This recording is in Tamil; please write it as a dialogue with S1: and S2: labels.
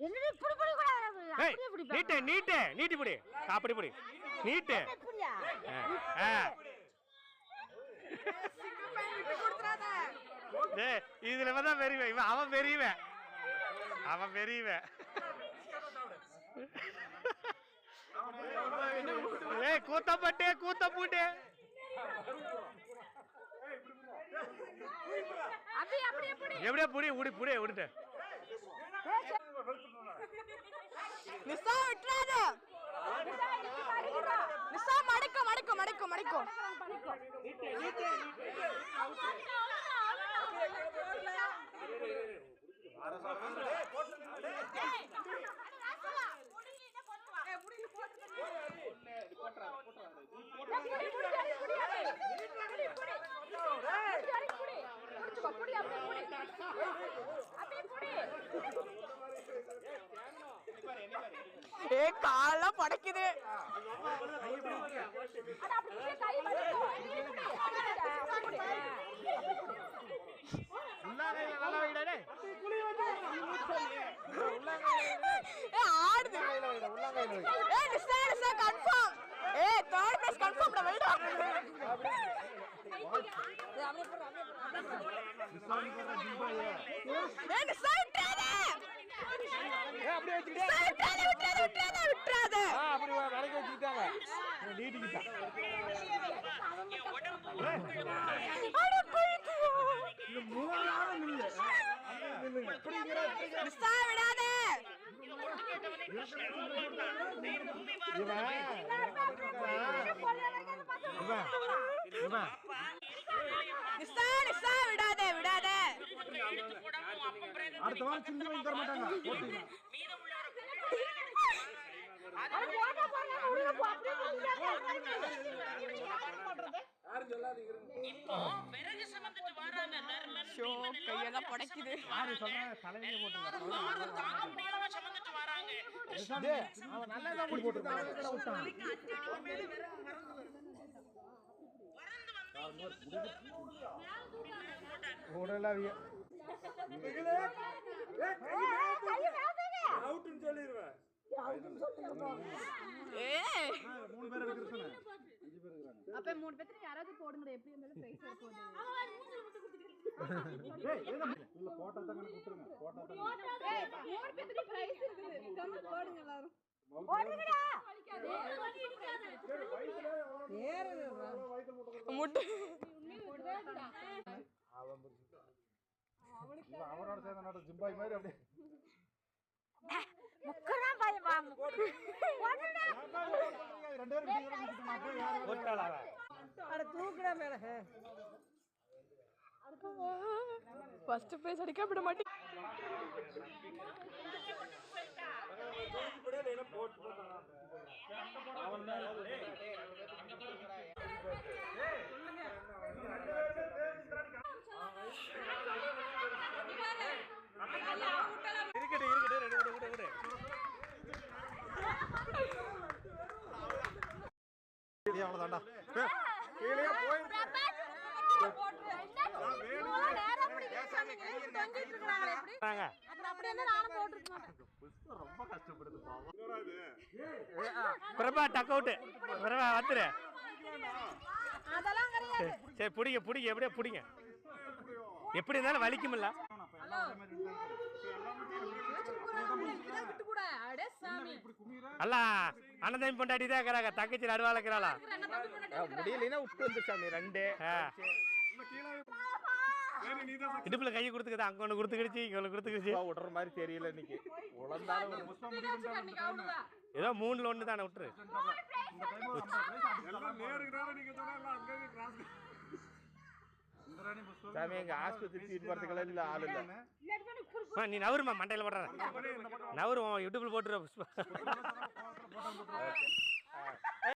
S1: என்னடி பிடி கூட அப்படியே
S2: நீட்டு நீட்டு நீட்டி பிடி. அப்படி பிடி நீட்டு. டேய், இதுல தான் பெரியவன். இவன் அவன் பெரியவன். அவன் பெரியவன். ஏய் கூத்தப்பட்டு கூத்தப்பூட்டு.
S1: அப்படி அப்படி எப்படி
S2: எப்படியா புடி? புடி விடுட்டு
S3: நிசா விட்டுறாத. நிசா மடக்க மடக்க மடக்க மடக்கும் ஏ காலாம் படைக்குது. ஏ ஆடுது. ஏ நிசா நிசா கன்ஃபார்ம் ஏ தேர்ட் பிளேஸ் கன்ஃபார்ம் ஏ நிசா விட்டுறாத நிசா விட்டுறாத விட்டுறாத விட்டுறாத விட்டுறாத
S2: அப்படி விலைக்கு வச்சுக்கிட்டாங்க. நீட்டிக்கிட்டான்.
S3: விடாத. விடாத. விடாத
S4: அடுத்த வாரம் சிந்தி வாங்கி தர மாட்டாங்க போட்டு
S5: இப்போ விறகு சுமந்துட்டு வராங்க நர்மன்
S3: ஷோ கையெல்லாம் படைக்குது.
S2: யாரு சொல்றாங்க தலையில போட்டுங்க
S5: பாரம் தாங்க முடியாம சுமந்துட்டு வராங்க.
S2: அவன் நல்லா தான் போட்டுருக்கான் உடலாவிய.
S4: அவுட்னு சொல்லிடுவேன்
S3: ஏ
S1: அப்ப மூணு பேத்துல யாராவது போடுங்க எப்படி இருந்தாலும் பிரைஸ்
S4: இல்ல போட்டா தான் கொடுத்துருங்க போட்டா தான்
S1: மூணு பேத்துல பிரைஸ் இருக்குது கம்மி போடுங்க எல்லாரும்
S3: முட்டு
S4: இவன் அவனோட சேர்ந்த நாட்டு ஜிம்பாய் மாதிரி அப்படியே
S1: முக்கதான் பயமா
S4: ரெண்டு பேரும் இப்படி இறங்கி சுத்திட்டு நான் போய் யாரு வேற-
S2: போட்டாளா
S3: ஃபர்ஸ்ட் பிரைஸ் அடிக்க விட மாட்டேன்
S2: இருக்கட்டும் இருக்கட்டும் ரெண்டு விடு விடு விடு
S4: இது அவ்வளவுதான்டா கீழே போய்
S2: பிரபா டக் அவுட் பிரபா வந்துரு. சரி பிடிங்க பிடிங்க எப்படியா பிடிங்க. எப்படி இருந்தாலும் வலிக்குமில்ல அல்ல அண்ணன் பொண்டாட்டி தான் இருக்கிறாங்க. தங்கச்சி நடுவால இருக்கிறாளா?
S6: முடியலன்னா விட்டு வந்து சாமி ரெண்டு.
S2: இடுப்புல கையை கொடுத்துக்குது? அங்க ஒண்ணு கொடுத்துக்கிடுச்சு இங்க ஒண்ணு கொடுத்துக்கிடுச்சு.
S6: விடுற மாதிரி தெரியல இன்னைக்கு. உழந்தாலும்
S2: ஏதோ மூணுல ஒண்ணு தானே விட்டுரு
S6: சாமி எங்க ஆஸ்பத்திரி தீட்டு போறதுக்கெல்லாம் இல்ல ஆள் இல்ல.
S2: நீ நவருமா மண்டையில போடுற. நவரு உன் யூடியூப்ல போட்டுரு